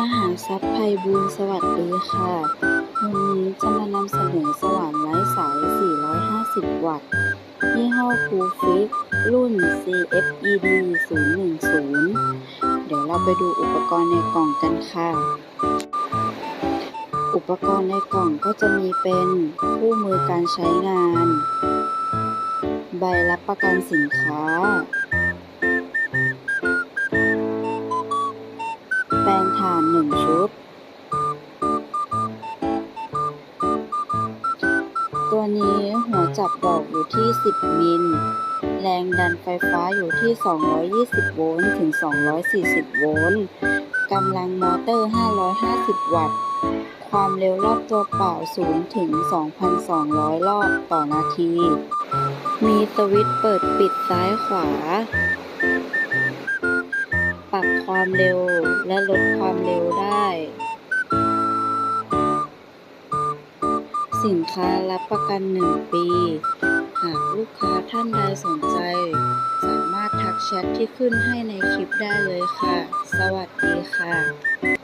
มหาทรัพย์ไพบูลสวัสดีค่ะ วันนี้จะมานำเสนอสว่านไร้สาย 450 วัตต์ ยี่ห้อคูฟิก รุ่น CFED 010 เดี๋ยวเราไปดูอุปกรณ์ในกล่องกันค่ะ อุปกรณ์ในกล่องก็จะมีเป็นคู่มือการใช้งาน ใบรับประกันสินค้า ถ่าน1ชุด ตัวนี้หัวจับดอกอยู่ที่ 10 มิล แรงดันไฟฟ้าอยู่ที่ 220 โวลต์ถึง 240 โวลต์กำลังมอเตอร์ 550 วัตต์ ความเร็วรอบตัวเปล่า0ถึง 2,200 รอบต่อนาที มีสวิตช์เปิดปิดซ้ายขวา ปรับความเร็ว และลดความเร็วได้ สินค้ารับประกัน 1 ปี หากลูกค้าท่านใดสนใจ สามารถทักแชทที่ขึ้นให้ในคลิปได้เลยค่ะ สวัสดีค่ะ